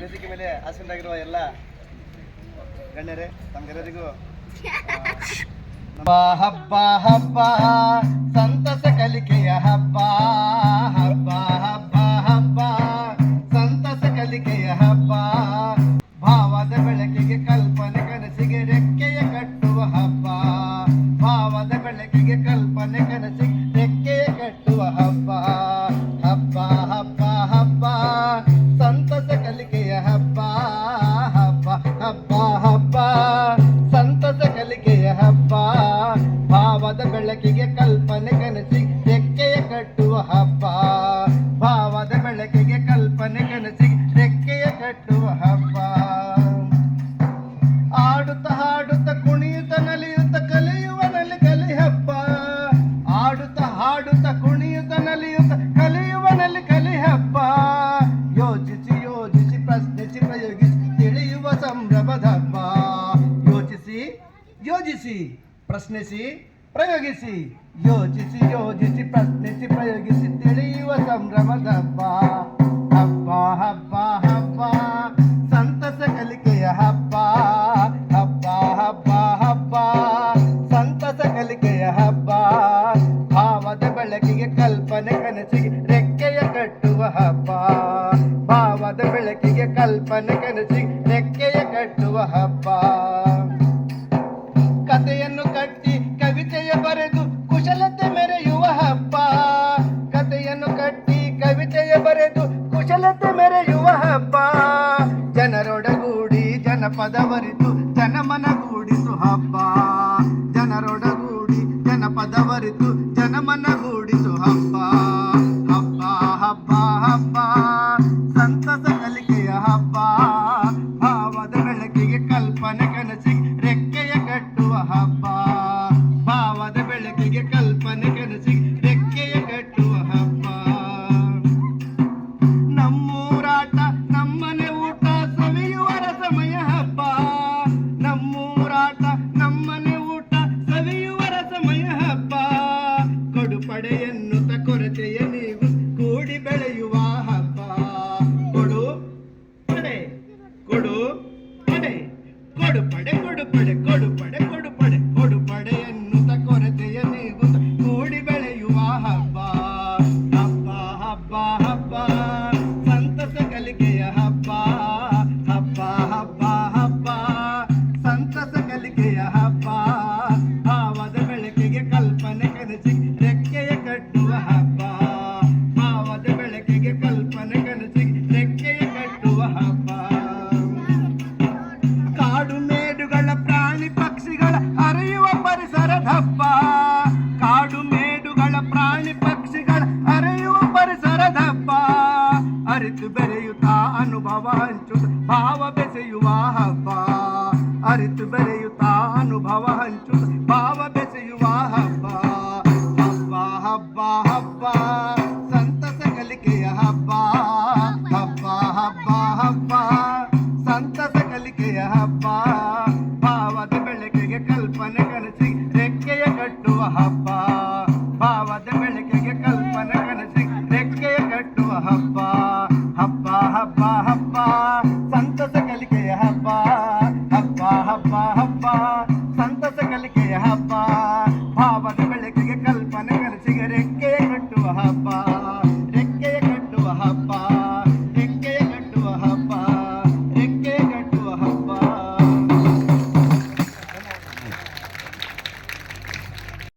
ವೇದಿಕೆ ಮೇಲೆ ಆಸೀನರಾಗಿರುವ ಎಲ್ಲ ಗಣ್ಯರೇ ತಮ್ಗೆಲ್ಲರಿಗೂ ಹಬ್ಬ ಹಬ್ಬ ಹಬ್ಬ ಸಂತಸ ಕಲಿಕೆಯ ಹಬ್ಬ. ಹಬ್ಬ, ಭಾವದ ಬೆಳಕಿಗೆ ಕಲ್ಪನೆ ಕನಸಿ, ರೆಕ್ಕೆಯ ಕಟ್ಟುವ ಹಬ್ಬ. ಭಾವದ ಬೆಳಕಿಗೆ ಕಲ್ಪನೆ ಕನಸಿ, ರೆಕ್ಕೆಯ ಕಟ್ಟುವ ಹಬ್ಬ. ಆಡುತ್ತ ಹಾಡುತ್ತ, ಕುಣಿಯುತ್ತ ನಲಿಯುತ್ತ ಕಲಿಯುವನಲ್ಲಿ ಕಲಿ ಹಬ್ಬ. ಆಡುತ್ತ ಹಾಡುತ್ತ, ಕುಣಿಯುತ್ತ ನಲಿಯುತ್ತ ಕಲಿಯುವನಲ್ಲಿ ಕಲಿ ಹಬ್ಬ. ಯೋಚಿಸಿ ಯೋಜಿಸಿ, ಪ್ರಶ್ನಿಸಿ, ಪ್ರಯೋಗಿಸಿ. ಯೋಚಿಸಿ ಯೋಜಿಸಿ, ಪ್ರಶ್ನಿಸಿ, ಪ್ರಯೋಗಿಸಿ, ತಿಳಿಯುವ ಸಂಭ್ರಮದ ಹಬ್ಬ. ಹಬ್ಬ ಹಬ್ಬ ಹಬ್ಬ. ಸಂತಸ ಕಲಿಕೆಯ ಹಬ್ಬ. ಹಬ್ಬ ಹಬ್ಬ ಹಬ್ಬ. ಸಂತಸ ಕಲಿಕೆಯ ಹಬ್ಬ. ಭಾವದ ಬೆಳಕಿಗೆ ಕಲ್ಪನೆ ಕನಸಿಗೆ ರೆಕ್ಕೆಯ ಕಟ್ಟುವ ಹಬ್ಬ. ಭಾವದ ಬೆಳಕಿಗೆ ಕಲ್ಪನೆ ಕನಸಿಗೆ ರೆಕ್ಕೆಯ ಕಟ್ಟುವ ಹಬ್ಬ. ಜನರೊಡಗೂಡಿ ಜನಪದವರಿತು ಜನಮನಗೂಡಿಸು ಹಬ್ಬ. ಜನರೊಡಗೂಡಿ ಜನಪದವರಿತು ಜನಮನಗೂಡಿಸು ಹಬ್ಬ. ಹಬ್ಬ ಹಬ್ಬ ಹಬ್ಬ. ಸಂತಸ ಕಲಿಕೆಯ ಹಬ್ಬ. ಭಾವದ ಬೆಳಕಿಗೆ ಕಲ್ಪನೆ ಕನಸಿಗೆ ಕೊಡು ಪಡೆ ಕೊಡು ಪಡೆ ಕೊಡು ಪಡೆ ಕೊಡು ಪಡೆ ಕೊಡು ಪಡೆ ಎನ್ನುತ್ತ ಕೊರತೆಯ ಕೂಡಿ ಬೆಳೆಯುವ ಹಬ್ಬ. ಹಬ್ಬ ಹಬ್ಬ ಹಬ್ಬ. ಸಂತಸ ಕಲಿಕೆಯ ಹಬ್ಬ. ಹಬ್ಬ ಹಬ್ಬ ಹಬ್ಬ. ಸಂತಸ ಕಲಿಕೆಯ ಹಬ್ಬ. ಪರಿಸರದ ಹಬ್ಬ, ಕಾಡು ಮೇಡುಗಳ, ಪ್ರಾಣಿ ಪಕ್ಷಿಗಳ ಅರೆಯುವ ಪರಿಸರದಪ್ಪ ಅರಿತು ಬೆರೆಯುತ್ತಾ ಅನುಭವ ಹಂಚುತ್ತ ಭಾವ ಬೆಸೆಯುವ ಹಬ್ಬ. ಅರಿತು ಬೆರೆಯುತ್ತಾ ಅನುಭವ ಹಂಚುತ್ತ ಕಟ್ಟುವ ಹಬ್ಬ. ಭಾವದ ಬೆಳಕಿಗೆ ಕಲ್ಪನೆ ಕನಸಿ ರೆಕ್ಕೆಯ ಕಟ್ಟುವ ಹಬ್ಬ. ಹಬ್ಬ ಹಬ್ಬ ಹಬ್ಬ. ಸಂತಸ